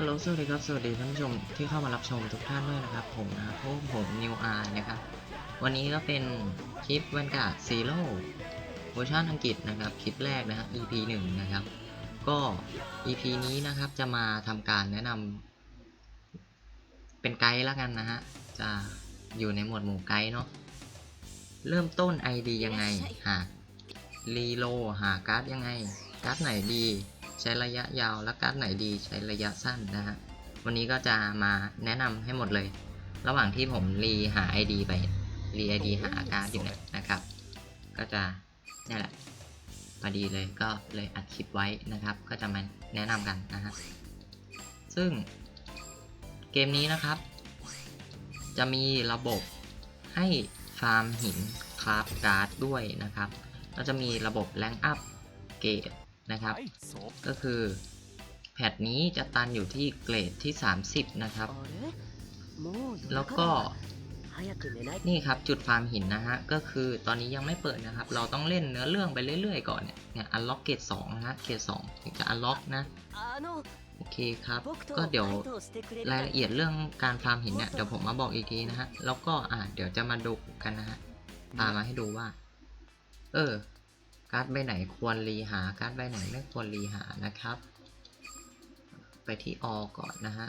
ฮัลโหลสวัสดีครับ สวัสดีท่านผู้ชมที่เข้ามารับชมทุกท่านด้วยนะครับ ผมนะครับพวกผมนิวอาร์นะครับ วันนี้ก็เป็นคลิปวันกาซีโร่เวอร์ชันอังกฤษนะครับ คลิปแรกนะฮะ EP หนึ่งนะครับ ก็ EP นี้นะครับจะมาทำการแนะนำเป็นไกด์ล้วกันนะฮะ จะอยู่ในหมวดหมู่ไกด์เนาะ เริ่มต้น ID ยังไง หารีโลหาการ์ดยังไง การ์ดไหนดี ใช้ระยะยาวและการ์ดไหนดีใช้ระยะสั้นนะฮะวันนี้ก็จะมาแนะนำให้หมดเลย ระหว่างที่ผมรีหา ID ไปรี ID หาการ์ดอยู่เนี่ยนะครับ ก็จะนี่แหละพอดีเลยก็เลยอัดคลิปไว้นะครับ ก็จะมาแนะนำกันนะฮะซึ่งเกมนี้นะครับ จะมีระบบให้ฟาร์มหินคราฟการ์ดด้วยนะครับเราจะมีระบบแรงอัพเกรด นะครับ ก็คือแพทนี้จะตันอยู่ที่เกรดที่ 30 นะครับ แล้วก็นี่ครับจุดฟาร์มหินนะฮะ ก็คือตอนนี้ยังไม่เปิดนะครับ เราต้องเล่นเนื้อเรื่องไปเรื่อยๆก่อนเนี่ยเนี่ยอันล็อกเกรด2นะฮะเกรด2ถึงจะอันล็อกนะโอเคครับ ก็เดี๋ยวรายละเอียดเรื่องการฟาร์มหินเนี่ยเดี๋ยวผมมาบอกอีกทีนะฮะ แล้วก็อ่าเดี๋ยวจะมาดูกันนะฮะพามาให้ดูว่า เออ การ์ดใบไหนควรรีหา การ์ดใบไหนไม่ควรรีหานะครับ ไปที่อก่อนนะฮะ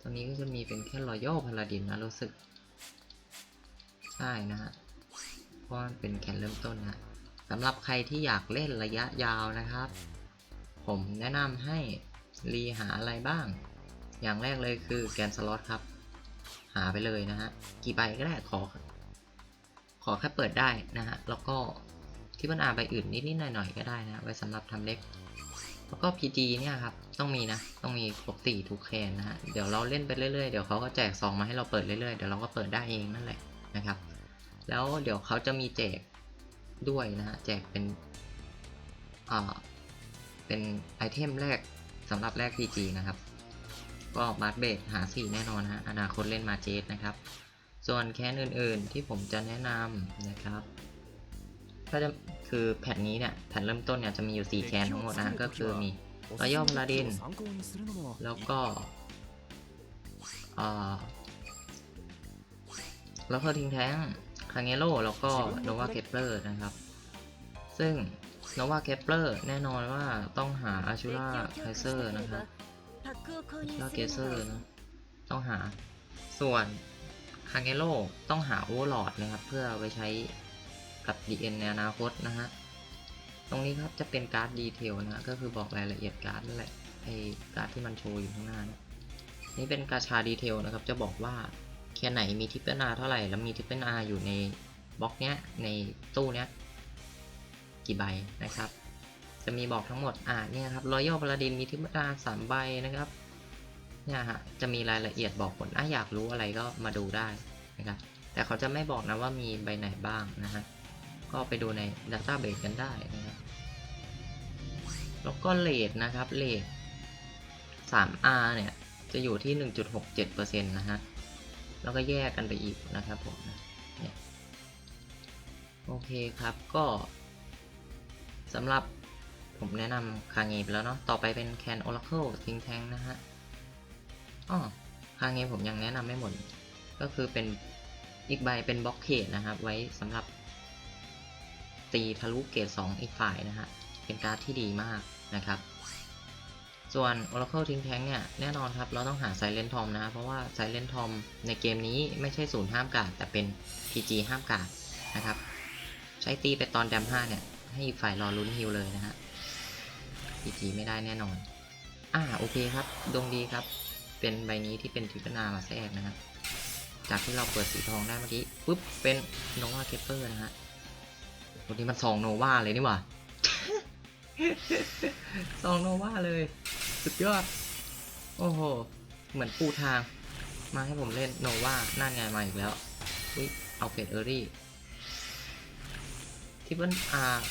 ตอนนี้ก็จะมีเป็นแค่รอยัลพาลาดินนะรู้สึก ใช่นะฮะ เพราะมันเป็นแคนเริ่มต้นนะสำหรับใครที่อยากเล่นระยะยาวนะครับ ผมแนะนำให้รีหาอะไรบ้าง อย่างแรกเลยคือแกนสล็อตครับ หาไปเลยนะฮะ กี่ใบก็ได้ขอ ขอแค่เปิดได้นะฮะ แล้วก็ที่ปัญหาใบอื่นนิดๆหน่อยๆก็ได้นะ ไว้สำหรับทำเล็ก แล้วก็ PG เนี่ยครับ ต้องมีนะ ต้องมีครบสี่ทุกแคนนะฮะ เดี๋ยวเราเล่นไปเรื่อยๆ เดี๋ยวเขาก็แจกซองมาให้เราเปิดเรื่อยๆ เดี๋ยวเราก็เปิดได้เองนั่นแหละนะครับ แล้วเดี๋ยวเขาจะมีแจกด้วยนะฮะ แจกเป็นอ่าเป็นไอเทมแรกสำหรับแรก PG นะครับ ก็บาร์เบดหาสี่แน่นอนฮะ อนาคตเล่นมาเจสนะครับ ส่วนแคนอื่นๆที่ผมจะแนะนำนะครับก็จะคือแพทนี้เนี่ยแพทเริ่มต้นเนี่ยจะมีอยู่ 4 แคนทั้งหมดนะฮะก็คือมีรอยัลพาลาดิน แล้วก็อ่าแล้วก็ทิ้งแท้งคางเงโร่แล้วก็โนวาเคปเลอร์นะครับ ซึ่งโนวาเคปเลอร์แน่นอนว่าต้องหาอาชูราไคเซอร์นะครับอาชูราเกเซอร์นะต้องหาส่วนคางเงโร่ต้องหาโอเวอร์ลอดนะครับ เพื่อไปใช้กับ DN ในอนาคตนะฮะ ตรงนี้ครับจะเป็นการ์ดดีเทลนะฮะก็คือบอกรายละเอียดการ์ดนั่นแหละไอการ์ดที่มันโชว์อยู่ข้างหน้านี่ยนี่เป็นกาชาดีเทลนะครับ จะบอกว่าแค่ไหนมีทิปเปิลอาเท่าไหร่ แล้วมีทิปเปิลอาอยู่ในบล็อกเนี้ยในตู้เนี้ยกี่ใบนะครับ จะมีบอกทั้งหมดอ่าเนี่ยครับรอยัลพาลาดินมีทิปเปิลอาสามใบนะครับ เนี่ยฮะจะมีรายละเอียดบอกผลอะอยากรู้อะไรก็มาดูได้นะครับแต่เขาจะไม่บอกนะว่ามีใบไหนบ้างนะฮะก็ไปดูใน Database กันได้นะครับแล้วก็เลทนะครับเลท 3R เนี่ย จะอยู่ที่ 1.67%นะฮะ แล้วก็แยกกันไปอีกนะครับผมเนี่ยโอเคครับก็สำหรับผมแนะนำคาเงไปแล้วเนาะ ต่อไปเป็นแคน Oracle ทิงแทงนะฮะ อ๋อคาเงผมยังแนะนำไม่หมด ก็คือเป็นอีกใบเป็นบล็อกเคดนะครับ ไว้สำหรับตีทะลุเกรด2อีกฝ่ายนะฮะ เป็นการ์ดที่ดีมากนะครับ ส่วน Oracle ทิ้งแท้งเนี่ย แน่นอนครับ เราต้องหา Silent Tom นะ เพราะว่า Silent Tom ในเกมนี้ไม่ใช่ศูนย์ห้ามการ์ดแต่เป็น PG ห้ามการ์ดนะครับ ใช้ตีไปตอนดม5เนี่ย ให้อีกฝ่ายรอลุ้นฮิลเลยนะฮะ PG ไม่ได้แน่นอน อ่าโอเคครับ ดวงดีครับ เป็นใบนี้ที่เป็นทิปนามาแทรกนะฮะจากที่เราเปิดสีทองได้เมื่อกี้ปุ๊บเป็นโนวาเคเปอร์นะฮะวันนี้มันซองโนวาเลยนี่หว่าซองโนวาเลย สุดยอด โอ้โห เหมือนปูทาง มาให้ผมเล่นโนวาหน่าไงมาอีกแล้วอุ้ยเอาเฟดเออรี่ทิปเปิลอาร์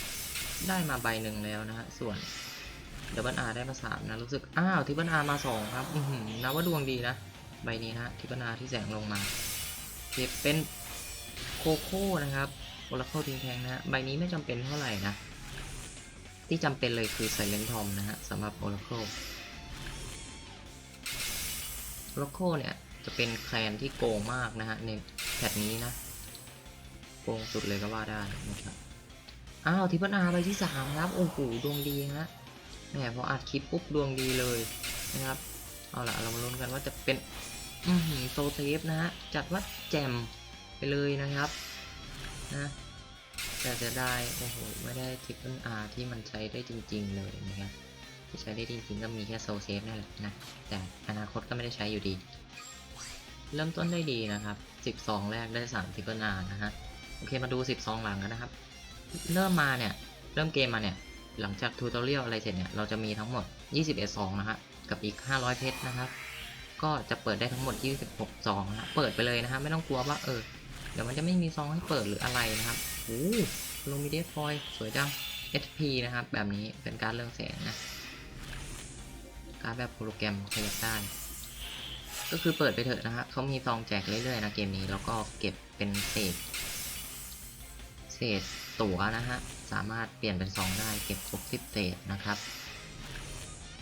ได้มาใบหนึ่งแล้วนะฮะ ส่วน ดับเบิลอาร์ได้มาสามนะ รู้สึก อ้าวทิปเปิลอาร์มาสองครับ อือหือนับว่าดวงดีนะ ใบนี้นะฮะทิปเปิลอาร์ที่แสงลงมาเก็บเป็นโคโค่นะครับโอราเคิลทิ้งแทงนะใบนี้ไม่จำเป็นเท่าไหร่นะ ที่จำเป็นเลยคือ Silent Tom นะฮะสำหรับ Oracle โลโก้เนี่ยจะเป็นแคลนที่โกงมากนะฮะในแพทนี้นะ โกงสุดเลยก็ว่าได้นะครับอ้าวทิปเปิลอาร์ไปที่สามครับ โอ้โหดวงดีฮะ แหมพออัดคลิปปุ๊บดวงดีเลยนะครับ เอาละเรามาลุ้นกันว่าจะเป็นอือหือโซเซฟนะฮะ จัดว่าแจมไปเลยนะครับนะแต่จะได้โอ้โหไม่ได้ทิปเปิลอาร์ที่มันใช้ได้จริง ๆ เลยนะครับที่ใช้ได้จริงๆก็มีแค่โซเซฟนั่นแหละนะ แต่อนาคตก็ไม่ได้ใช้อยู่ดี เริ่มต้นได้ดีนะครับ 12 แรกได้3ทิปเปิลอาร์นะฮะ โอเคมาดู 12 หลังกันนะครับ เริ่มมาเนี่ย เริ่มเกมมาเนี่ย หลังจากทูตอเรียลอะไรเสร็จเนี่ย เราจะมีทั้งหมด 21ซองนะฮะ กับอีก 500 เพชรนะครับ ก็จะเปิดได้ทั้งหมด 26 ซองนะเปิดไปเลยนะฮะ ไม่ต้องกลัวว่าเออ เดี๋ยวมันจะไม่มีซองให้เปิดหรืออะไรนะครับโอ้โลมิเดสฟอยสวยจัง HP นะครับ แบบนี้เป็นการเรื่องแสงนะ การแบบโปรแกรมขยับได้ ก็คือเปิดไปเถอะนะฮะเขามีซองแจกเรื่อยๆนะเกมนี้ แล้วก็เก็บเป็นเศษ เศษ ตั๋วนะฮะ สามารถเปลี่ยนเป็นซองได้ เก็บครบสิบเศษนะครับ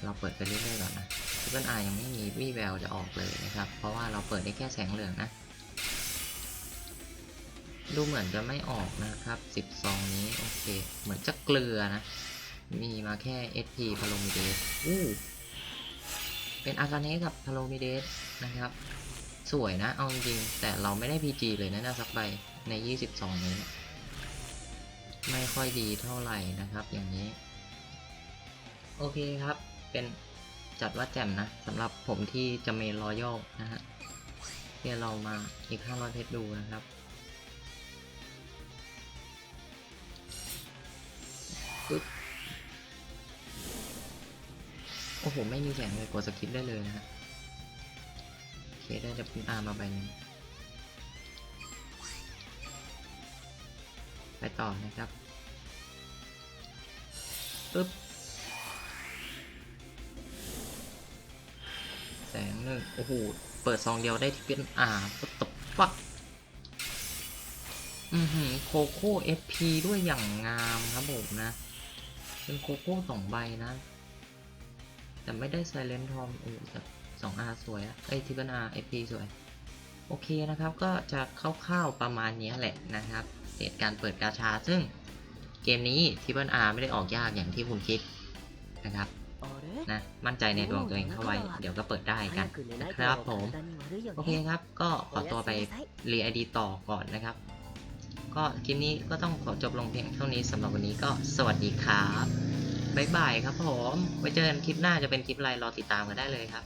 เราเปิดไปเรื่อยๆก่อนนะซิเปิลอายังไม่มีวี่แววจะออกเลยนะครับ เพราะว่าเราเปิดได้แค่แสงเหลืองนะ ดูเหมือนจะไม่ออกนะครับสิบซองนี้ โอเค เหมือนจะเกลือนะ มีมาแค่ SP พาโลมิเดสอู้เป็นอาคาเนะกับพาโลมิเดสนะครับสวยนะ เอาจริงแต่เราไม่ได้ PG เลยนะนะสักใบใน 22 นี้ ไม่ค่อยดีเท่าไหร่นะครับ อย่างนี้ โอเคครับ เป็นจัดว่าแจ่มนะสำหรับผมที่จะเมนรอยัลนะฮะเดี๋ยวเรามาอีก 500 เพชรดูนะครับ ปึ๊บ โอ้โห ไม่มีแสงเลยกดสกิปได้เลยนะฮะ โอเค ได้จะเป็นอามาใบนึง ไปต่อนะครับปึ๊บแสงหนึ่งโอ้โห เปิดซองเดียวได้ที่เป็นอาก็ตบฟักอือหือโคโค่เอฟพีด้วยอย่างงามครับผมนะ เป็นโคโค่สองใบนะ แต่ไม่ได้ไซเลนทอมโอ้แต่สองอาสวยอะเอ้ยทิปเปิลอาร์เอพีสวย โอเคนะครับก็จะคร่าวๆประมาณนี้แหละนะครับ เหตุการณ์เปิดกาชา ซึ่งเกมนี้ทิปเปิลอาร์ไม่ได้ออกยากอย่างที่คุณคิดนะครับนะมั่นใจในดวงตัวเองเข้าไว้ เดี๋ยวก็เปิดได้กันนะครับผมโอเคครับ ก็ขอตัวไปรีไอดีต่อก่อนนะครับ ก็คลิปนี้ก็ต้องขอจบลงเพียงเท่านี้สำหรับวันนี้ก็สวัสดีครับบ๊ายบายครับผม ไว้เจอกันคลิปหน้าจะเป็นคลิปอะไรรอติดตามกันได้เลยครับ